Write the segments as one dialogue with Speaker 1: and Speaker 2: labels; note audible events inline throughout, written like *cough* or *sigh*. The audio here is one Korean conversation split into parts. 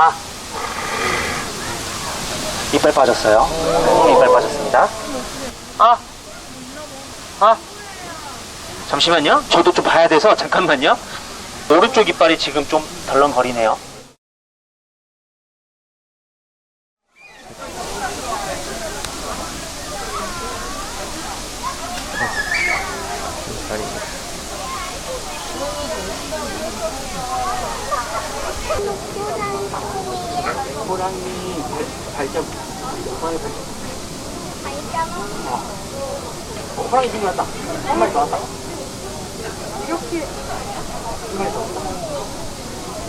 Speaker 1: 아. 이빨 빠졌어요. 네, 이빨 빠졌습니다. 아. 아. 잠시만요. 저도 좀 봐야 돼서 잠깐만요. 오른쪽 이빨이 지금 좀 덜렁거리네요. 호랑이 발자국. 호랑이 발자국. 어. 어, 호랑이 생겼다. 한 마리 나왔다. 이렇게. 한 마리 나왔다.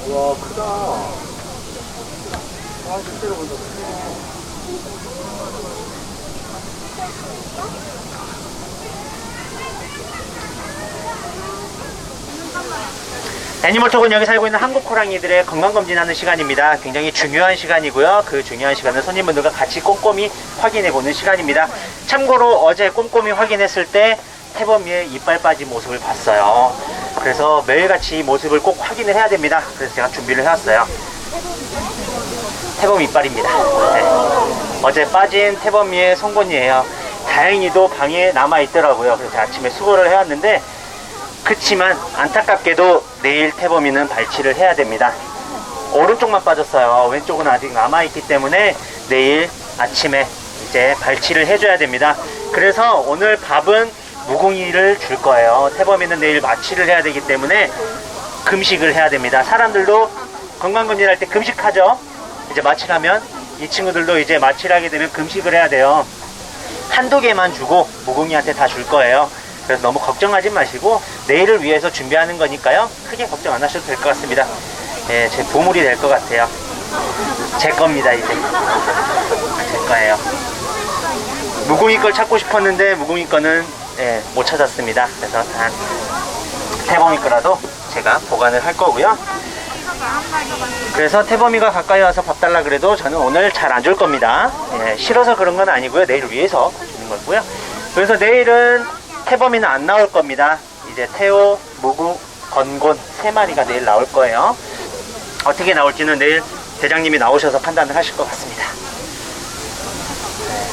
Speaker 1: 와, 크다. 와, 실제로 크네. 애니멀톡은 여기 살고 있는 한국 호랑이들의 건강검진하는 시간입니다. 굉장히 중요한 시간이고요. 그 중요한 시간은 손님분들과 같이 꼼꼼히 확인해보는 시간입니다. 참고로 어제 꼼꼼히 확인했을 때 태범이의 이빨 빠진 모습을 봤어요. 그래서 매일같이 이 모습을 꼭 확인을 해야 됩니다. 그래서 제가 준비를 해왔어요. 태범 이빨입니다. 네. 어제 빠진 태범이의 송곳니예요. 다행히도 방에 남아있더라고요. 그래서 아침에 수거를 해왔는데 그치만 안타깝게도 내일 태범이는 발치를 해야 됩니다. 오른쪽만 빠졌어요. 왼쪽은 아직 남아있기 때문에 내일 아침에 이제 발치를 해줘야 됩니다. 그래서 오늘 밥은 무궁이를 줄 거예요. 태범이는 내일 마취를 해야 되기 때문에 금식을 해야 됩니다. 사람들도 건강검진 할 때 금식하죠. 이제 마취를 하면 이 친구들도 이제 마취를 하게 되면 금식을 해야 돼요. 한두 개만 주고 무궁이한테 다 줄 거예요. 그래서 너무 걱정하지 마시고 내일을 위해서 준비하는 거니까요. 크게 걱정 안 하셔도 될 것 같습니다. 예, 제 보물이 될 것 같아요. 제 겁니다, 이제. 제 거예요. 무궁이 걸 찾고 싶었는데 무궁이 거는 예, 못 찾았습니다. 그래서 단 태범이 거라도 제가 보관을 할 거고요. 그래서 태범이가 가까이 와서 밥 달라 그래도 저는 오늘 잘 안 줄 겁니다. 예, 싫어서 그런 건 아니고요. 내일 위해서 주는 거고요. 그래서 내일은 태범이는 안 나올 겁니다. 이제 태호, 무구, 건곤 세 마리가 내일 나올 거예요. 어떻게 나올지는 내일 대장님이 나오셔서 판단을 하실 것 같습니다. 네.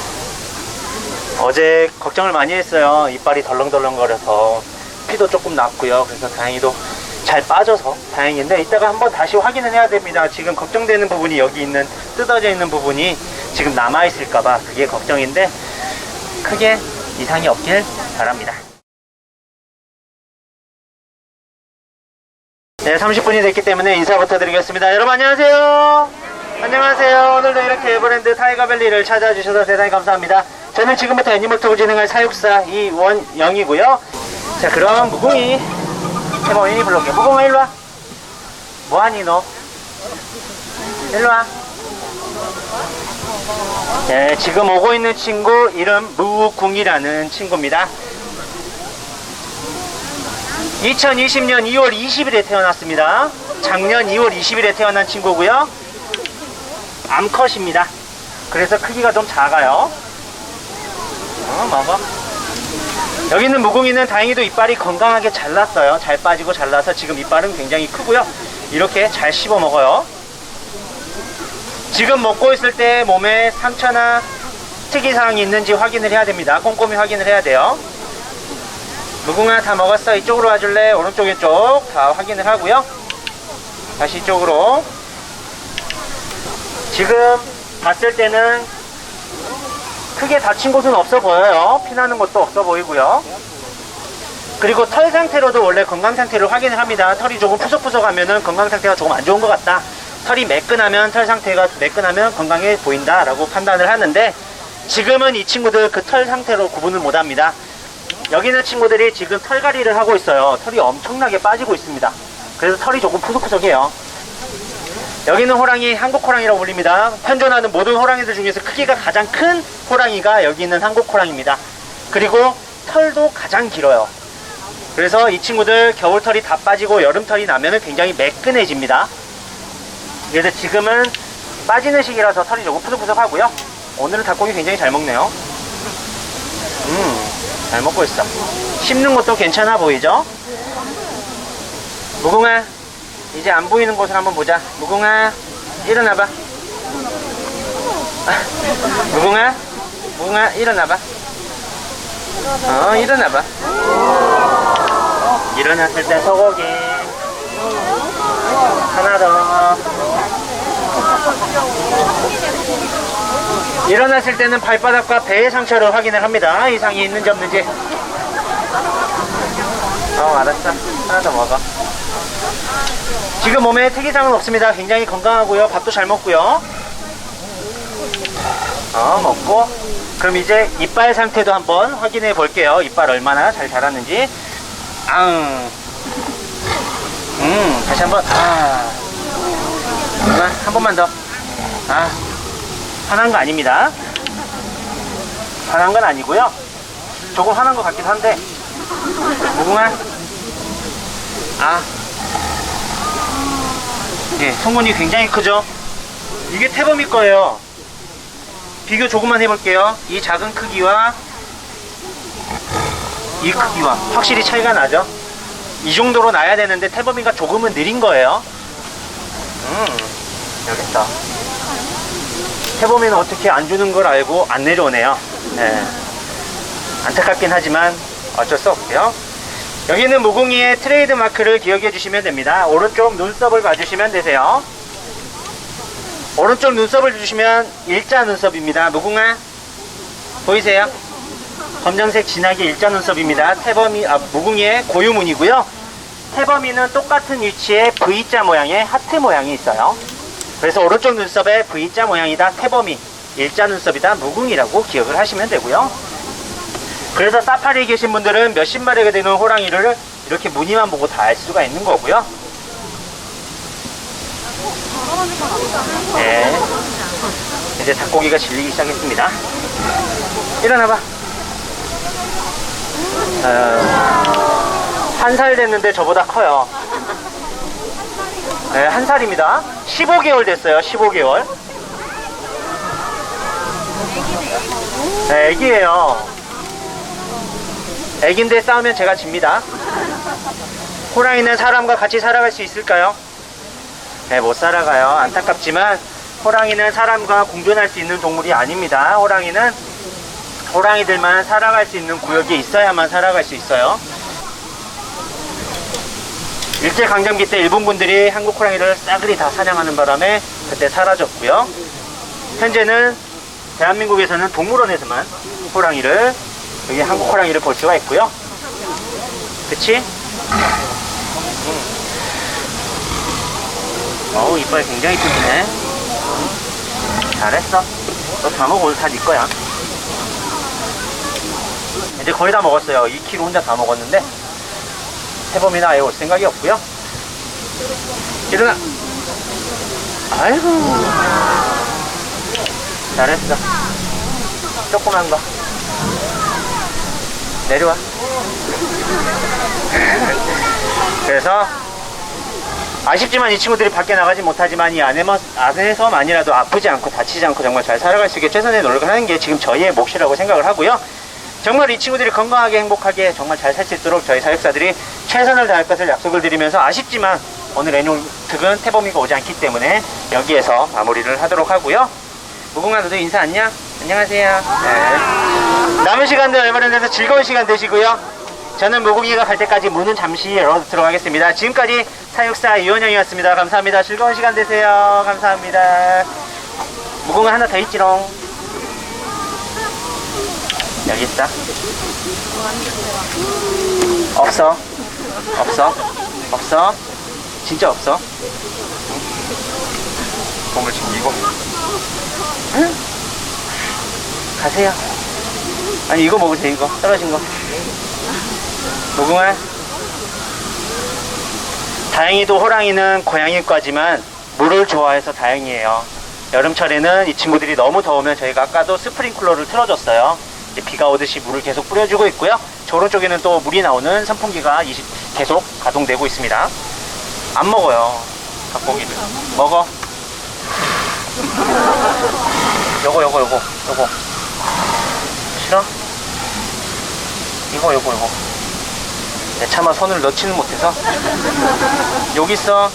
Speaker 1: 어제 걱정을 많이 했어요. 이빨이 덜렁덜렁거려서 피도 조금 났고요. 그래서 다행히도 잘 빠져서 다행인데 이따가 한번 다시 확인을 해야 됩니다. 지금 걱정되는 부분이 여기 있는 뜯어져 있는 부분이 지금 남아 있을까봐 그게 걱정인데 크게 이상이 없길 바랍니다. 네, 30분이 됐기 때문에 인사부터 드리겠습니다. 여러분 안녕하세요. 안녕하세요. 오늘도 이렇게 에버랜드 타이거밸리를 찾아주셔서 대단히 감사합니다. 저는 지금부터 애니멀톡을 진행할 사육사 이원영이고요. 자, 그럼 무궁이 태범이 불러올게. 무궁아 일로 와. 뭐하니 너? 일로 와. 네, 지금 오고 있는 친구 이름 무궁이라는 친구입니다. 2020년 2월 20일에 태어났습니다. 작년 2월 20일에 태어난 친구고요. 암컷입니다. 그래서 크기가 좀 작아요. 어, 먹어. 여기 있는 무궁이는 다행히도 이빨이 건강하게 잘났어요. 잘 빠지고 잘나서 지금 이빨은 굉장히 크고요. 이렇게 잘 씹어 먹어요. 지금 먹고 있을 때 몸에 상처나 특이사항이 있는지 확인을 해야 됩니다. 꼼꼼히 확인을 해야 돼요. 무궁아 다 먹었어. 이쪽으로 와줄래? 오른쪽 왼쪽 다 확인을 하고요. 다시 이쪽으로. 지금 봤을 때는 크게 다친 곳은 없어 보여요. 피나는 것도 없어 보이고요. 그리고 털 상태로도 원래 건강 상태를 확인을 합니다. 털이 조금 푸석푸석하면은 건강 상태가 조금 안 좋은 것 같다. 털이 매끈하면 털 상태가 매끈하면 건강해 보인다 라고 판단을 하는데 지금은 이 친구들 그 털 상태로 구분을 못합니다. 여기 있는 친구들이 지금 털갈이를 하고 있어요. 털이 엄청나게 빠지고 있습니다. 그래서 털이 조금 푸석푸석해요. 여기는 호랑이 한국 호랑이라고 불립니다. 현존하는 모든 호랑이들 중에서 크기가 가장 큰 호랑이가 여기 있는 한국 호랑입니다. 그리고 털도 가장 길어요. 그래서 이 친구들 겨울털이 다 빠지고 여름털이 나면 굉장히 매끈해집니다. 그래서 지금은 빠지는 시기라서 털이 조금 푸석푸석하고요. 오늘은 닭고기 굉장히 잘 먹네요. 음, 잘 먹고 있어. 씹는 것도 괜찮아 보이죠? 무궁아, 이제 안 보이는 곳을 한번 보자. 무궁아, 일어나봐. 아, 무궁아, 무궁아, 일어나봐. 어, 일어나봐. 일어났을 때 소고기. 하나 더. 일어났을 때는 발바닥과 배의 상처를 확인을 합니다. 이상이 있는지 없는지. 어, 알았어. 하나 더 먹어. 지금 몸에 특이사항은 없습니다. 굉장히 건강하고요. 밥도 잘 먹고요. 어, 먹고. 그럼 이제 이빨 상태도 한번 확인해 볼게요. 이빨 얼마나 잘 자랐는지. 앙. 음, 다시 한 번. 아. 잠깐만, 한 번만 더. 아. 화난 거 아닙니다. 화난 건 아니고요. 조금 화난 것 같기도 한데. 무궁아. 아. 예, 송곳니 굉장히 크죠? 이게 태범이 거예요. 비교 조금만 해볼게요. 이 작은 크기와 이 크기와 확실히 차이가 나죠? 이 정도로 나야 되는데 태범이가 조금은 느린 거예요. 음, 여기 있다. 태범이는 어떻게 안 주는 걸 알고 안 내려오네요. 예. 안타깝긴 하지만 어쩔 수 없고요. 여기는 무궁이의 트레이드 마크를 기억해 주시면 됩니다. 오른쪽 눈썹을 봐주시면 되세요. 오른쪽 눈썹을 주시면 일자 눈썹입니다. 무궁아 보이세요? 검정색 진하게 일자 눈썹입니다. 태범이 아 무궁이의 고유문이고요. 태범이는 똑같은 위치에 V자 모양의 하트 모양이 있어요. 그래서 오른쪽 눈썹에 V자 모양이다. 태범이 일자 눈썹이다. 무궁이라고 기억을 하시면 되고요. 그래서 사파리에 계신 분들은 몇십 마리가 되는 호랑이를 이렇게 무늬만 보고 다 알 수가 있는 거고요. 네. 이제 닭고기가 질리기 시작했습니다. 일어나봐. 어, 한살 됐는데 저보다 커요. 네, 한 살입니다. 15개월 됐어요. 15개월. 네, 애기예요. 애기인데 싸우면 제가 집니다. 호랑이는 사람과 같이 살아갈 수 있을까요? 네, 못 살아가요. 안타깝지만 호랑이는 사람과 공존할 수 있는 동물이 아닙니다. 호랑이는 호랑이들만 살아갈 수 있는 구역에 있어야만 살아갈 수 있어요. 일제 강점기 때 일본 분들이 한국 호랑이를 싸그리 다 사냥하는 바람에 그때 사라졌고요. 현재는 대한민국에서는 동물원에서만 호랑이를 여기 한국 호랑이를 볼 수가 있고요. 그치? 음. 어우 이빨 굉장히 튼튼해. 잘했어. 너 다 먹어 오늘 다네 거야. 이제 거의 다 먹었어요. 2kg 혼자 다 먹었는데 해범이나 아예 올 생각이 없고요. 일어나. 아이고. 잘했어. 조그만 거. 내려와. *laughs* 그래서 아쉽지만 이 친구들이 밖에 나가지 못하지만 이 안에만, 안에서만이라도 아프지 않고 다치지 않고 정말 잘 살아갈 수 있게 최선의 노력을 하는 게 지금 저희의 몫이라고 생각을 하고요. 정말 이 친구들이 건강하게 행복하게 정말 잘 살 수 있도록 저희 사육사들이 최선을 다할 것을 약속을 드리면서 아쉽지만 오늘 애니멀 특은 태범이가 오지 않기 때문에 여기에서 마무리를 하도록 하고요. 무궁화 너도 인사 안녕? 안녕하세요. 네. 남은 시간도 얼마나 즐거운 시간 되시고요. 저는 무궁이가 갈 때까지 문은 잠시 열어두도록 하겠습니다. 지금까지 사육사 이원영이었습니다. 감사합니다. 즐거운 시간 되세요. 감사합니다. 무궁화 하나 더 있지롱. 여기 있다. 없어. 없어. 없어. 진짜 없어. 몸을 챙기고. 응? 가세요. 아니 이거 먹으세요 이거 떨어진 거. 무궁화. 다행히도 호랑이는 고양이과지만 물을 좋아해서 다행이에요. 여름철에는 이 친구들이 너무 더우면 저희가 아까도 스프링클러를 틀어줬어요. 이제 비가 오듯이 물을 계속 뿌려주고 있고요. 저 오른쪽에는 또 물이 나오는 선풍기가 20 계속 가동되고 있습니다. 안 먹어요. 닭고기를. 먹어. 요거 요거 요거 요거. 싫어? 이거 요거 요거. 내 차마 손을 넣지는 못해서 여기 있어.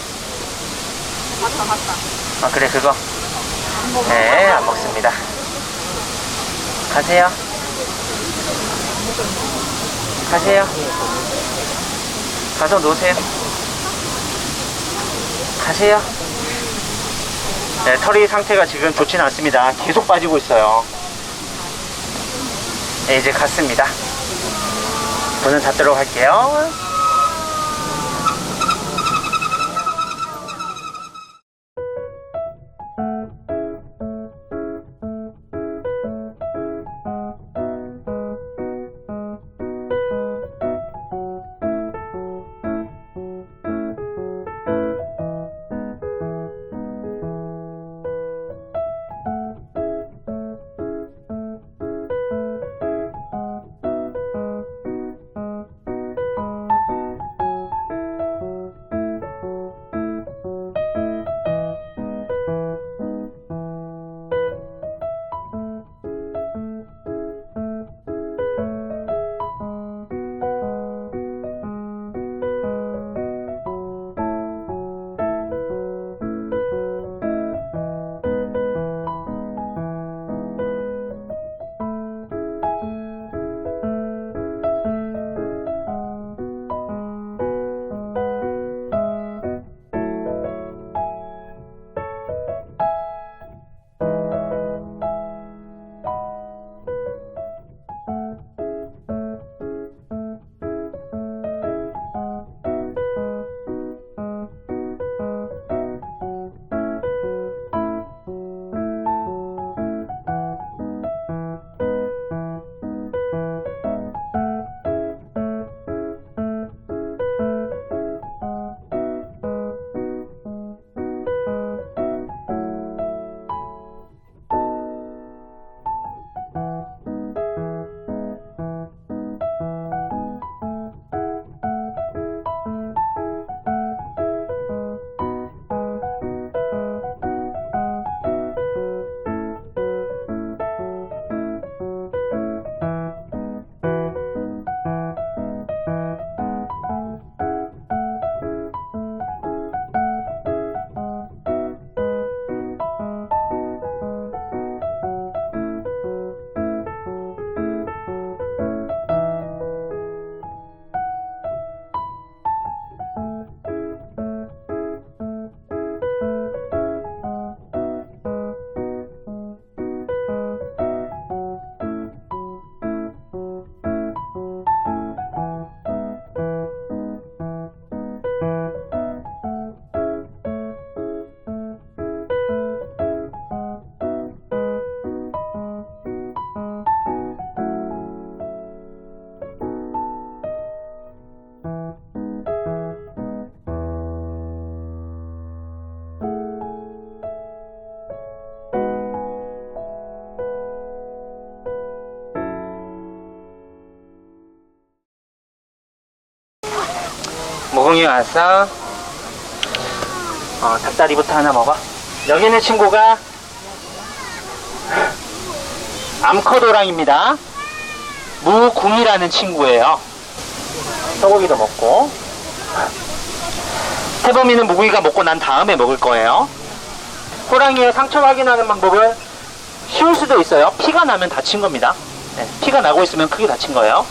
Speaker 1: 아, 그래, 그거. 네, 안 먹습니다. 가세요. 가세요. 가서 노세요. 가세요. 네, 털이 상태가 지금 좋지는 않습니다. 계속 빠지고 있어요. 네, 이제 갔습니다. 문은 닫도록 할게요. 모공이 왔어. 어, 닭다리부터 하나 먹어. 여기 있는 친구가 암컷호랑입니다. 무궁이라는 친구예요. 소고기도 먹고. 태범이는 무궁이가 먹고 난 다음에 먹을 거예요. 호랑이의 상처 확인하는 방법은 쉬울 수도 있어요. 피가 나면 다친 겁니다. 네, 피가 나고 있으면 크게 다친 거예요.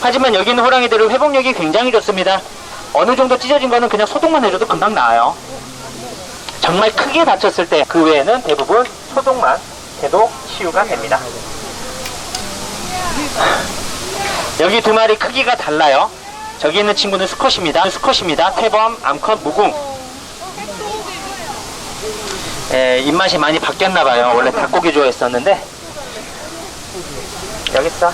Speaker 1: 하지만 여기 있는 호랑이들은 회복력이 굉장히 좋습니다. 어느 정도 찢어진 거는 그냥 소독만 해줘도 금방 나아요. 정말 크게 다쳤을 때 그 외에는 대부분 소독만 해도 치유가 됩니다. *laughs* 여기 두 마리 크기가 달라요. 저기 있는 친구는 수컷입니다. 수컷입니다. 태범, 암컷, 무궁. 예, 입맛이 많이 바뀌었나 봐요. 원래 닭고기 좋아했었는데. 여기 있어.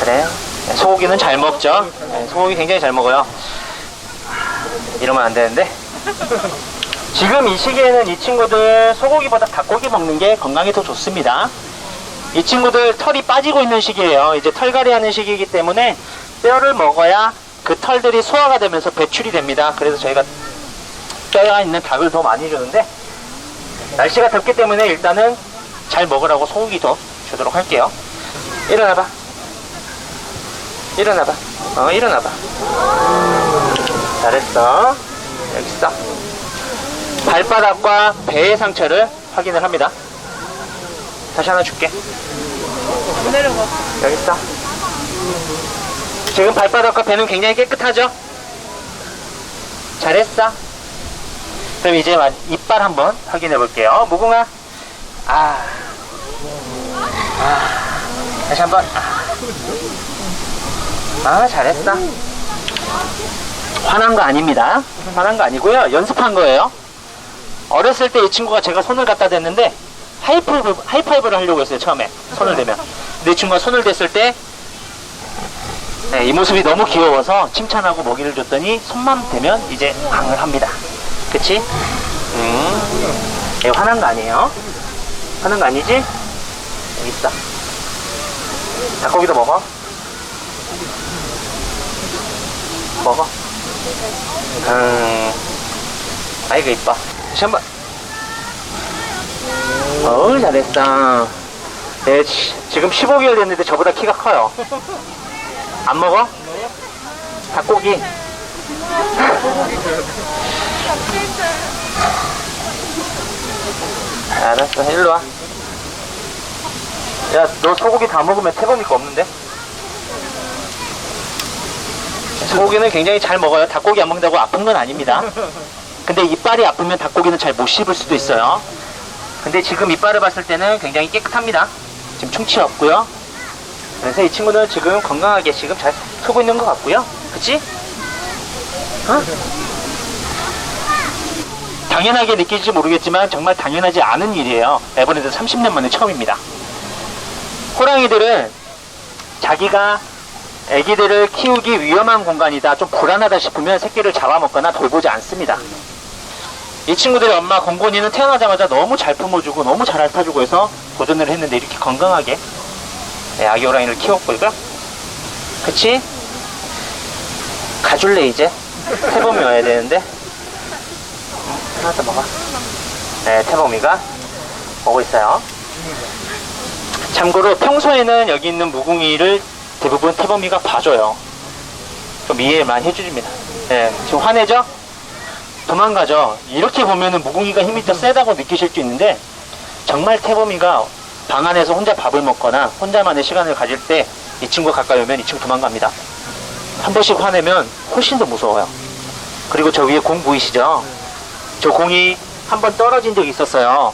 Speaker 1: 그래. 소고기는 잘 먹죠. 네, 소고기 굉장히 잘 먹어요. 이러면 안 되는데. 지금 이 시기에는 이 친구들 소고기보다 닭고기 먹는 게 건강에 더 좋습니다. 이 친구들 털이 빠지고 있는 시기예요. 이제 털갈이 하는 시기이기 때문에 뼈를 먹어야 그 털들이 소화가 되면서 배출이 됩니다. 그래서 저희가 뼈가 있는 닭을 더 많이 주는데 날씨가 덥기 때문에 일단은 잘 먹으라고 소고기도 주도록 할게요. 일어나봐. 일어나봐. 어, 일어나봐. 잘했어. 여기 있어. 발바닥과 배의 상처를 확인을 합니다. 다시 하나 줄게.
Speaker 2: 내려가.
Speaker 1: 여기 있어. 지금 발바닥과 배는 굉장히 깨끗하죠? 잘했어. 그럼 이제 마- 이빨 한번 확인해 볼게요. 무궁아. 아. 아. 다시 한번. 아. 아, 잘했어. 화난 거 아닙니다. 화난 거 아니고요. 연습한 거예요. 어렸을 때 이 친구가 제가 손을 갖다 댔는데 하이파이브, 하이파이브를 하려고 했어요, 처음에. 손을 대면. 근데 이 친구가 손을 댔을 때, 네, 이 모습이 너무 귀여워서 칭찬하고 먹이를 줬더니 손만 대면 이제 강을 합니다. 그치? 음. 얘 화난 거 아니에요? 화난 거 아니지? 있어. 닭고기도 먹어. 먹어. 음. 아이고, 이뻐. 한 번. 어우, 잘했어. 네, 지- 지금 15개월 됐는데 저보다 키가 커요. 안 먹어? 닭고기. *laughs* 알았어, 일로 와. 야, 너 소고기 다 먹으면 태범이 거 없는데? 소고기는 굉장히 잘 먹어요. 닭고기 안 먹는다고 아픈 건 아닙니다. 근데 이빨이 아프면 닭고기는 잘 못 씹을 수도 있어요. 근데 지금 이빨을 봤을 때는 굉장히 깨끗합니다. 지금 충치 없고요. 그래서 이 친구는 지금 건강하게 지금 잘 크고 있는 것 같고요. 그치? 어? 당연하게 느낄지 모르겠지만 정말 당연하지 않은 일이에요. 에버랜드 30년 만에 처음입니다. 호랑이들은 자기가 애기들을 키우기 위험한 공간이다, 좀 불안하다 싶으면 새끼를 잡아먹거나 돌보지 않습니다. 이 친구들의 엄마 공곤이는 태어나자마자 너무 잘 품어주고 너무 잘 핥아주고 해서 도전을 했는데 이렇게 건강하게 네, 아기 호랑이를 키웠고요. 그치? 가줄래 이제? 태범이 와야 되는데 음, 하나 더 먹어. 네, 태범이가 오고 있어요. 참고로 평소에는 여기 있는 무궁이를 대부분 태범이가 봐줘요. 좀 이해 많이 해줍니다. 네, 지금 화내죠? 도망가죠. 이렇게 보면은 무궁이가 힘이 더 세다고 느끼실 수 있는데 정말 태범이가 방 안에서 혼자 밥을 먹거나 혼자만의 시간을 가질 때 이 친구가 가까이 오면 이 친구 도망갑니다. 한 번씩 화내면 훨씬 더 무서워요. 그리고 저 위에 공 보이시죠? 저 공이 한 번 떨어진 적이 있었어요.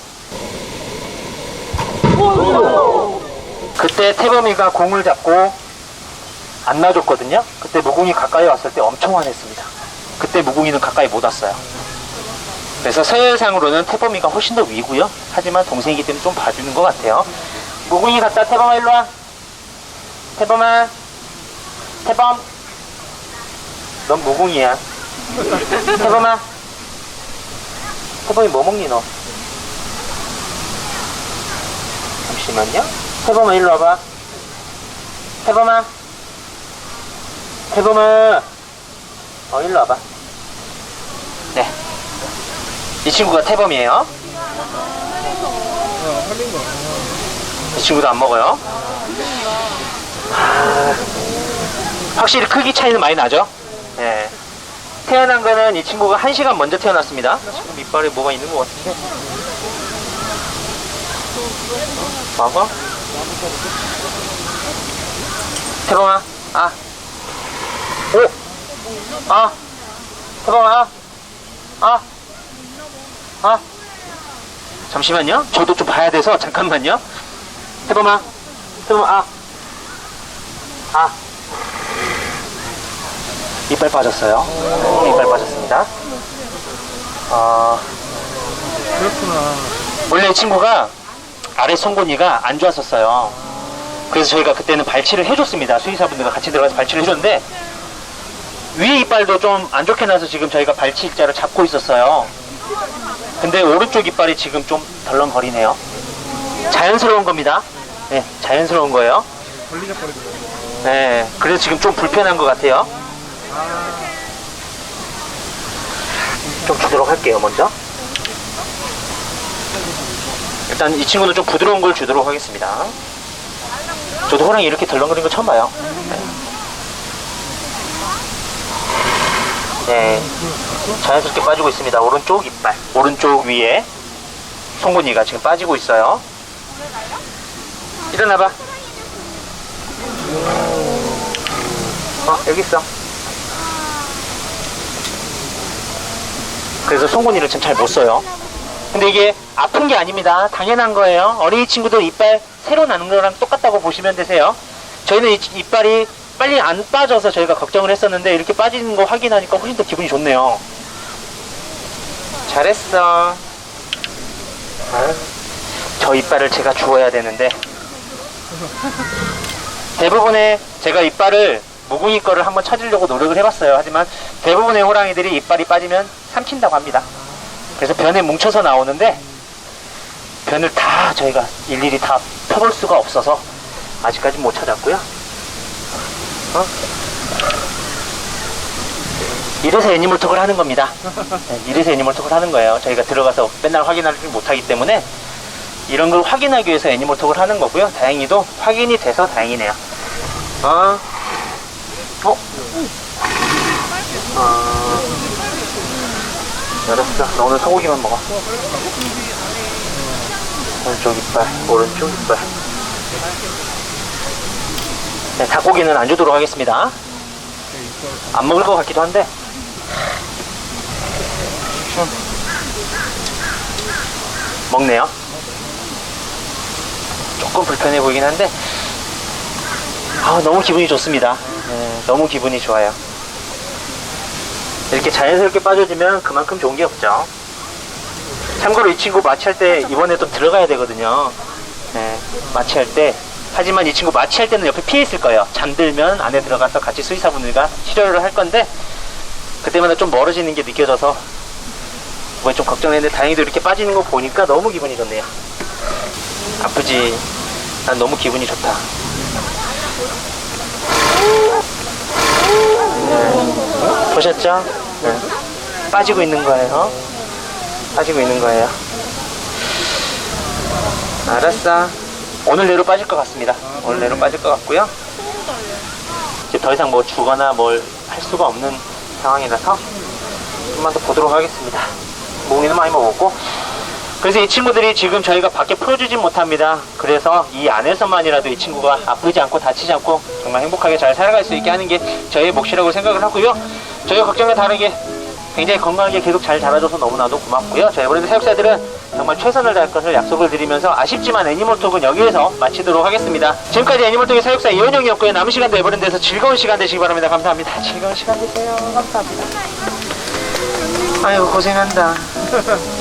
Speaker 1: 그때 태범이가 공을 잡고 안 놔줬거든요. 그때 무궁이 가까이 왔을 때 엄청 화냈습니다. 그때 무궁이는 가까이 못 왔어요. 그래서 서열상으로는 태범이가 훨씬 더 위고요. 하지만 동생이기 때문에 좀 봐주는 것 같아요. 무궁이 갔다 태범아 일로 와. 태범아. 태범. 넌 무궁이야. 태범아. 태범이 뭐 먹니 너? 잠시만요. 태범아 일로 와봐. 태범아. 태범아. 어 일로 와봐. 네. 이 친구가 태범이에요. 이 친구도 안 먹어요. 아, 확실히 크기 차이는 많이 나죠? 네. 태어난 거는 이 친구가 1시간 먼저 태어났습니다. 지금 이빨에 뭐가 있는 것 같은데. 먹어? 태범아, 아. 오! 아! 태범아, 아! 아! 잠시만요. 저도 좀 봐야 돼서 잠깐만요. 해범아, 해범아, 아, 아. 이빨 빠졌어요. 네, 이빨 빠졌습니다. 어,
Speaker 2: 그렇구나.
Speaker 1: 원래 이 친구가 아래 송곳니가 안 좋았었어요. 그래서 저희가 그때는 발치를 해줬습니다. 수의사분들과 같이 들어가서 발치를 해줬는데 위에 이빨도 좀 안 좋게 나서 지금 저희가 발치 일자를 잡고 있었어요. 근데 오른쪽 이빨이 지금 좀 덜렁거리네요. 자연스러운 겁니다. 네, 자연스러운 거예요. 네, 그래서 지금 좀 불편한 것 같아요. 좀 주도록 할게요, 먼저. 일단 이 친구는 좀 부드러운 걸 주도록 하겠습니다. 저도 호랑이 이렇게 덜렁거리는 거 처음 봐요. 네. 네, 자연스럽게 빠지고 있습니다. 오른쪽 이빨, 오른쪽 위에 송곳니가 지금 빠지고 있어요. 일어나봐. 어, 여기 있어. 그래서 송곳니를 지금 잘 못 써요. 근데 이게 아픈 게 아닙니다. 당연한 거예요. 어린이 친구들 이빨 새로 나는 거랑 똑같다고 보시면 되세요. 저희는 이, 이빨이 빨리 안 빠져서 저희가 걱정을 했었는데 이렇게 빠지는 거 확인하니까 훨씬 더 기분이 좋네요. 잘했어. 아유, 저 이빨을 제가 주워야 되는데 대부분의 제가 이빨을 무궁이 거를 한번 찾으려고 노력을 해봤어요. 하지만 대부분의 호랑이들이 이빨이 빠지면 삼킨다고 합니다. 그래서 변에 뭉쳐서 나오는데 변을 다 저희가 일일이 다 펴볼 수가 없어서 아직까지 못 찾았고요. 어? 이래서 애니멀톡을 하는 겁니다. *laughs* 네, 이래서 애니멀톡을 하는 거예요. 저희가 들어가서 맨날 확인하지 못하기 때문에 이런 걸 확인하기 위해서 애니멀톡을 하는 거고요. 다행히도 확인이 돼서 다행이네요. 어? 어? 아, 알았어. 너 오늘 소고기만 먹어. 오른쪽 이빨, 오른쪽 이빨. 네, 닭고기는 안 주도록 하겠습니다. 안 먹을 것 같기도 한데. 음. 먹네요. 조금 불편해 보이긴 한데, 아, 너무 기분이 좋습니다. 네, 너무 기분이 좋아요. 이렇게 자연스럽게 빠져주면 그만큼 좋은 게 없죠. 참고로 이 친구 마취할 때 이번에 또 들어가야 되거든요. 네, 마취할 때. 하지만 이 친구 마취할 때는 옆에 피해 있을 거예요. 잠들면 안에 들어가서 같이 수의사분들과 치료를 할 건데 그때마다 좀 멀어지는 게 느껴져서 뭐 좀 걱정했는데 다행히도 이렇게 빠지는 거 보니까 너무 기분이 좋네요. 아프지? 난 너무 기분이 좋다. 네. 보셨죠? 네. 빠지고 있는 거예요. 빠지고 있는 거예요. 알았어. 오늘 내로 빠질 것 같습니다. 오늘 내로 빠질 것 같고요. 이제 더 이상 뭐 주거나 뭘 할 수가 없는 상황이라서 좀만 더 보도록 하겠습니다. 몽이는 많이 먹었고. 그래서 이 친구들이 지금 저희가 밖에 풀어주진 못합니다. 그래서 이 안에서만이라도 이 친구가 아프지 않고 다치지 않고 정말 행복하게 잘 살아갈 수 있게 하는 게 저희의 몫이라고 생각을 하고요. 저희 걱정과 다르게 굉장히 건강하게 계속 잘 자라줘서 너무나도 고맙고요. 저희 브랜드 사육사들은 정말 최선을 다할 것을 약속을 드리면서 아쉽지만 애니멀톡은 여기에서 마치도록 하겠습니다. 지금까지 애니멀톡의 사육사 이원영이었고요. 남은 시간도 에버랜드에서 즐거운 시간 되시기 바랍니다. 감사합니다. 즐거운 시간 되세요. 감사합니다. 아이고 고생한다. *laughs*